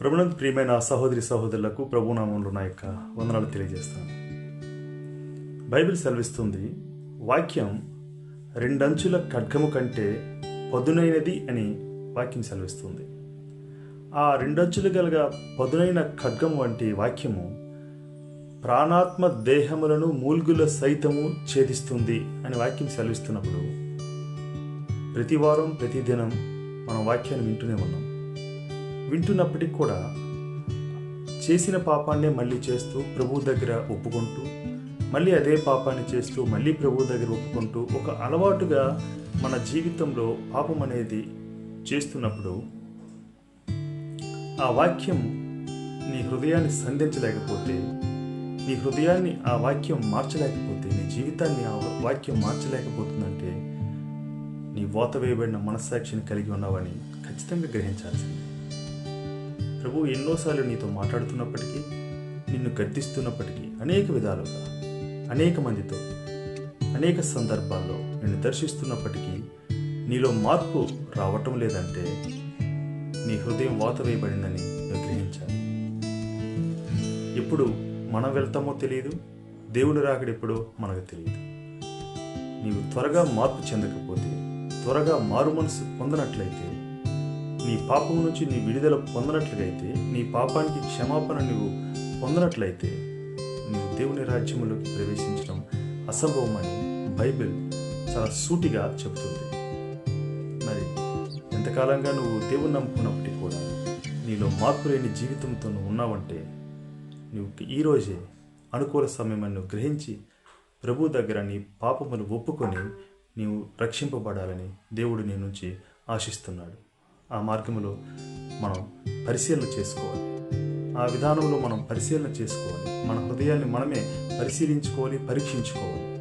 ప్రభునంద్ ప్రియమైన సహోదరి సహోదరులకు ప్రభునామంలో నా యొక్క వందనాలు తెలియజేస్తాను. బైబిల్ సెలవిస్తుంది వాక్యం రెండంచుల ఖడ్గము కంటే పదునైనది అని వాక్యం సెలవిస్తుంది. ఆ రెండంచులు గలగా పదునైన ఖడ్గం వంటి వాక్యము ప్రాణాత్మ దేహములను మూల్గుల సైతము ఛేదిస్తుంది అని వాక్యం సెలవిస్తున్నప్పుడు ప్రతివారం ప్రతిదినం మనం వాక్యాన్ని వింటూనే ఉన్నాం. వింటున్నప్పటికి కూడా చేసిన పాపాన్నే మళ్ళీ చేస్తూ ప్రభు దగ్గర ఒప్పుకుంటూ మళ్ళీ అదే పాపాన్ని చేస్తూ మళ్ళీ ప్రభు దగ్గర ఒప్పుకుంటూ ఒక అలవాటుగా మన జీవితంలో పాపం అనేది చేస్తున్నప్పుడు ఆ వాక్యం నీ హృదయాన్ని సంధించలేకపోతే నీ హృదయాన్ని ఆ వాక్యం మార్చలేకపోతే నీ జీవితాన్ని ఆ వాక్యం మార్చలేకపోతుందంటే నీ వాత వేయబడిన మనస్సాక్షిని కలిగి ఉన్నావని ఖచ్చితంగా గ్రహించాల్సింది. ప్రభు ఎన్నోసార్లు నీతో మాట్లాడుతున్నప్పటికీ నిన్ను గద్దిస్తున్నప్పటికీ అనేక విధాలుగా అనేక మందితో అనేక సందర్భాల్లో నిన్ను దర్శిస్తున్నప్పటికీ నీలో మార్పు రావటం లేదంటే నీ హృదయం వాత వేయబడిందని గ్రహించాలి. ఎప్పుడు మనం వెళ్తామో తెలియదు దేవుడు రాకడెప్పుడో మనకు తెలియదు నీవు త్వరగా మార్పు చెందకపోతే త్వరగా మారు మనసు పొందనట్లయితే నీ పాపం నుంచి నీ విడుదల పొందనట్లుగైతే నీ పాపానికి క్షమాపణ నువ్వు పొందనట్లయితే నువ్వు దేవుని రాజ్యములోకి ప్రవేశించడం అసంభవమని బైబిల్ చాలా సూటిగా చెబుతుంది. మరి ఎంతకాలంగా నువ్వు దేవుని నమ్ముకున్నప్పటికీ కూడా నీలో మార్పు లేని జీవితంతో నువ్వు ఉన్నావంటే నువ్వు ఈరోజే అనుకూల సమయమని గ్రహించి ప్రభు దగ్గర నీ పాపమును ఒప్పుకొని నీవు రక్షింపబడాలని దేవుడు నీ నుంచి ఆశిస్తున్నాడు. ఆ మార్గంలో మనం పరిశీలన చేసుకోవాలి. ఆ విధానంలో మనం పరిశీలన చేసుకోవాలి. మన హృదయాన్ని మనమే పరిశీలించుకోవాలి పరీక్షించుకోవాలి.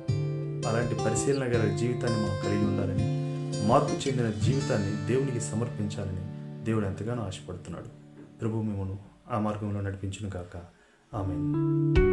అలాంటి పరిశీలన గల జీవితాన్ని మనం కలిగి ఉండాలని మార్పు చెందిన జీవితాన్ని దేవునికి సమర్పించాలని దేవుడు ఎంతగానో ఆశపడుతున్నాడు. ప్రభు మిమ్మను ఆ మార్గంలో నడిపించును కాక ఆమె